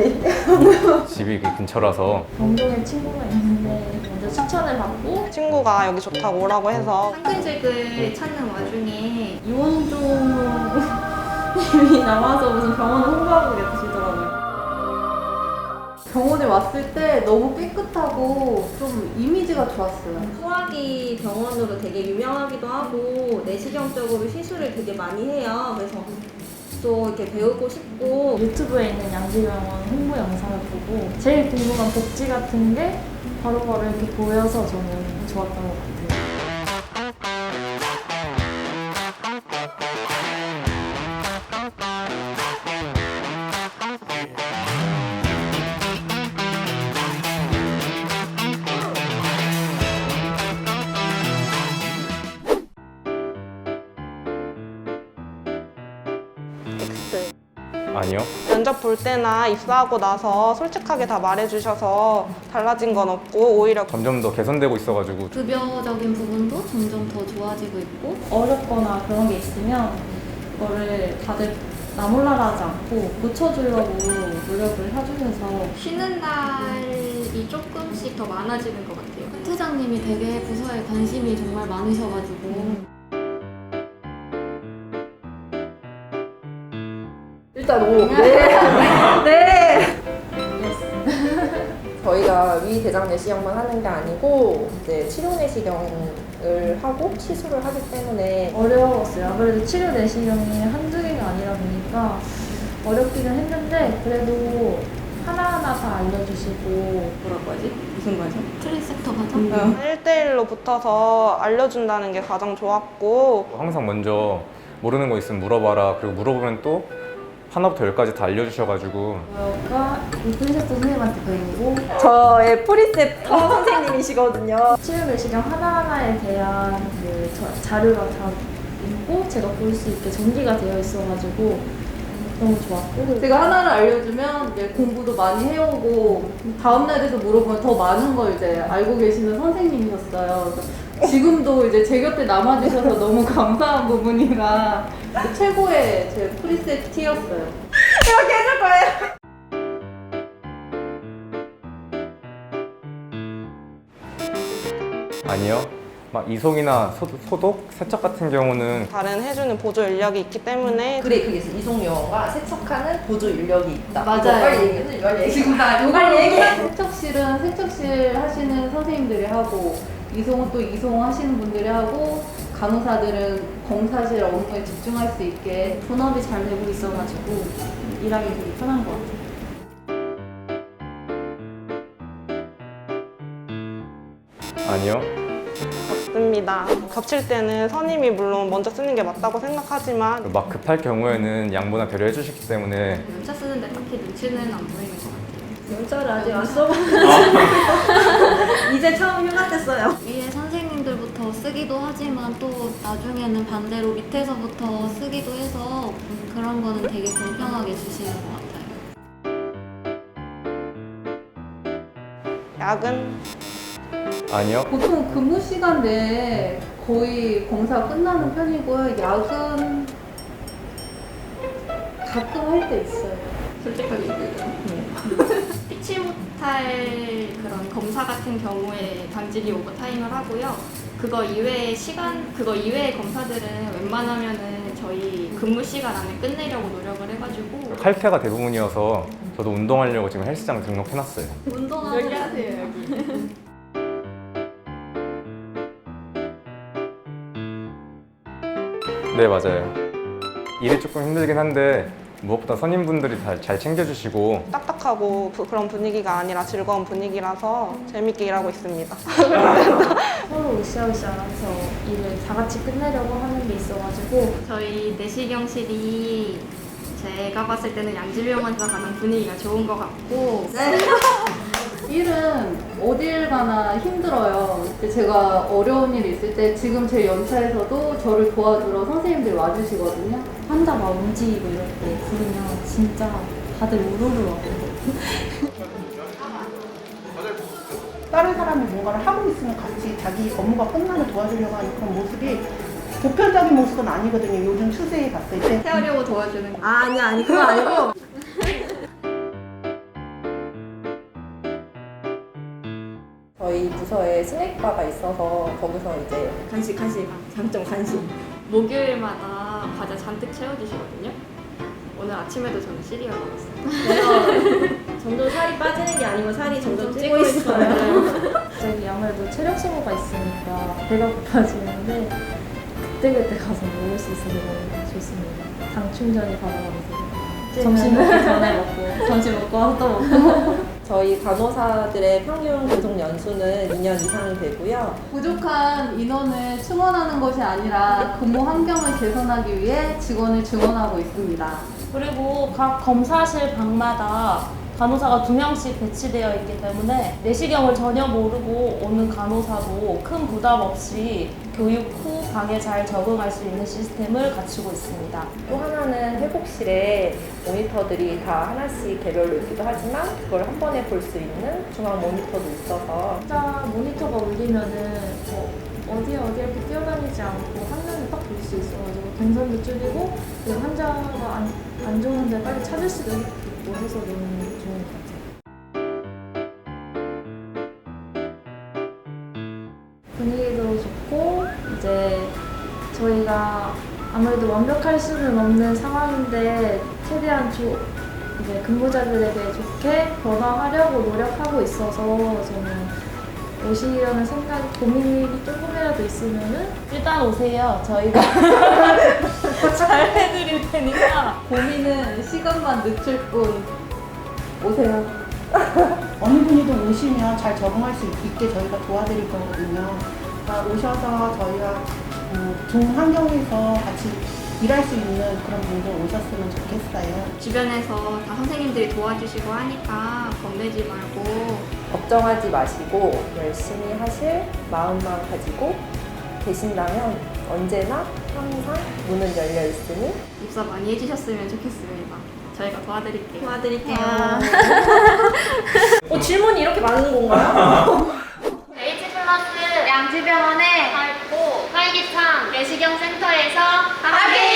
어디? 집이 그 근처라서 영동에 친구가 있는데 먼저 추천을 받고 친구가 여기 좋다고 오라고 해서 상근직을 찾는 와중에 이원종 님이 나와서 무슨 병원을 홍보하고 계시더라고요. 병원에 왔을 때 너무 깨끗하고 좀 이미지가 좋았어요. 소화기 병원으로 되게 유명하기도 하고 내시경적으로 시술을 되게 많이 해요. 그래서 또 이렇게 배우고 싶고 유튜브에 있는 양지병원 홍보 영상을 보고 제일 궁금한 복지 같은 게 바로바로 이렇게 보여서 저는 좋았던 것 같아요. 아니요. 면접 볼 때나 입사하고 나서 솔직하게 다 말해주셔서 달라진 건 없고 오히려 점점 더 개선되고 있어가지고 급여적인 부분도 점점 더 좋아지고 있고 어렵거나 그런 게 있으면 그거를 다들 나몰라라 하지 않고 고쳐주려고 노력을 해주셔서 쉬는 날이 조금씩 더 많아지는 것 같아요. 팀장님이 되게 부서에 관심이 정말 많으셔가지고 일단 오. 네. 네. 저희가 위 대장 내시경만 하는 게 아니고 이제 치료 내시경을 하고 시술을 하기 때문에 어려웠어요. 아무래도 치료 내시경이 한두 개가 아니라 보니까 어렵기는 했는데 그래도 하나하나 다 알려주시고 뭐라고 하지? 무슨 과정? 트리섹터 과정? 1대1로 붙어서 알려준다는 게 가장 좋았고 항상 먼저 모르는 거 있으면 물어봐라. 그리고 물어보면 또 하나부터 열까지 다 알려주셔가지고 저가 이 트리섹터 선생님한테 배우고 저의 프리셉터 선생님이시거든요. 치료 내시경 하나하나에 대한 그 저- 자료가 다 있고 제가 볼 수 있게 전기가 되어 있어가지고 너무 좋았고 제가 하나를 알려주면 이제 공부도 많이 해오고 다음 날에도 물어보면 더 많은 걸 이제 알고 계시는 선생님이셨어요. 그래서 지금도 이제 제 곁에 남아주셔서 너무 감사한 부분이라 최고의 제 프리셋 티였어요. 이렇게 해줄 거예요. 아니요. 막 이송이나 소, 소독, 세척 같은 경우는 다른 해주는 보조 인력이 있기 때문에 그래 그게 있어. 이송 요원과 세척하는 보조 인력이 있다. 맞아요. 이거 빨리 얘기해. 빨리 얘기해. 지금 다 빨리 얘기해. 세척실은 세척실 하시는 선생님들이 하고 이송은 또 이송 하시는 분들이 하고 간호사들은 검사실 업무에 집중할 수 있게 본업이 잘 되고 있어가지고 일하기 되게 편한 것 같아요. 아니요. 없습니다. 겹칠 때는 선임이 물론 먼저 쓰는 게 맞다고 생각하지만 막 급할 경우에는 양보나 배려해 주시기 때문에 문자 쓰는데 딱히 눈치는 안 보이는 것 같아요. 문자를 아직 안 써봤어요. 이제 처음 휴가 뗐어요. 위에 선생님들부터 쓰기도 하지만 또 나중에는 반대로 밑에서부터 쓰기도 해서 그런 거는 되게 공평하게 주시는 것 같아요. 약은 아니요. 보통 근무 시간 내에 거의 검사 끝나는 편이고요. 약은 가끔 할 때 있어요. 솔직하게 얘기해요. 피치 못할 그런 검사 같은 경우에 당직이 오버타임을 하고요. 그거 이외의 시간, 그거 이외의 검사들은 웬만하면은 저희 근무 시간 안에 끝내려고 노력을 해가지고 칼퇴가 대부분이어서 저도 운동하려고 지금 헬스장 등록해놨어요. 운동하는 얘기하세요 여기. 네, 맞아요. 일이 조금 힘들긴 한데 무엇보다 선임분들이 다 잘 챙겨주시고 딱딱하고 부- 그런 분위기가 아니라 즐거운 분위기라서 재밌게 일하고 있습니다. 서로 으쌰으쌰하면서 일을 다 같이 끝내려고 하는 게 있어가지고 저희 내시경실이 제가 봤을 때는 양질병원에서 가장 분위기가 좋은 것 같고 일은 어딜 가나 힘들어요. 근데 제가 어려운 일 있을 때 지금 제 연차에서도 저를 도와주러 선생님들 와주시거든요. 환자 막 움직이고 이럴 때 부르면 진짜 다들 우르르 와요. 다른 사람이 뭔가를 하고 있으면 같이 자기 업무가 끝나면 도와주려고 하는 그런 모습이 보편적인 모습은 아니거든요. 요즘 추세에 봤을 때. 세우려고 도와주는 아, 아니 아니 그건 아니고 부서에 스낵바가 있어서 거기서 이제 간식 간식 장점 간식. 목요일마다 과자 잔뜩 채워주시거든요. 오늘 아침에도 저는 시리얼 먹었어요. 점점 살이 빠지는 게 아니고 살이 점점 찌고 있어요. 갑자기 아무래도 체력 소모가 있으니까 배가 고파지는데 그때그때 가서 먹을 수 있어서 너무 좋습니다. 당 충전이 가능하면서 점심 먹기 전에 먹고 점심 먹고 와서 또 먹고 저희 간호사들의 평균 근속 연수는 2년 이상이 되고요. 부족한 인원을 충원하는 것이 아니라 근무 환경을 개선하기 위해 직원을 증원하고 있습니다. 그리고 각 검사실 방마다 간호사가 두 명씩 배치되어 있기 때문에 내시경을 전혀 모르고 오는 간호사도 큰 부담 없이 교육 후 방에 잘 적응할 수 있는 시스템을 갖추고 있습니다. 또 하나는 회복실에 모니터들이 다 하나씩 개별로 있기도 하지만 그걸 한 번에 볼 수 있는 중앙 모니터도 있어서 진짜 모니터가 울리면은 뭐 어디에 어디 이렇게 뛰어다니지 않고 화면을 딱볼 수 있어가지고 동선도 줄이고 그리고 환자가 안, 안 좋은데 빨리 찾을 수도 있고 해서 너무 좋은 것 저희가 아무래도 완벽할 수는 없는 상황인데 최대한 조, 이제 근무자들에게 좋게 변화하려고 노력하고 있어서 저는 오시려는 생각이 고민이 조금이라도 있으면은 일단 오세요. 저희가 잘 해드릴 테니까. 고민은 시간만 늦출 뿐. 오세요. 어느 분이든 오시면 잘 적응할 수 있게 저희가 도와드릴 거거든요. 그러니까 오셔서 저희가 음, 좋은 환경에서 같이 일할 수 있는 그런 분들 오셨으면 좋겠어요. 주변에서 다 선생님들이 도와주시고 하니까 겁내지 말고 걱정하지 마시고 열심히 하실 마음만 가지고 계신다면 언제나 항상 문은 열려 있으니 입사 많이 해주셨으면 좋겠습니다. 저희가 도와드릴게요. 도와드릴게요. 어, 질문이 이렇게 많은 건가요? H 플러스 양지병원의 밝고 활기찬 내시경 센터에서 함께.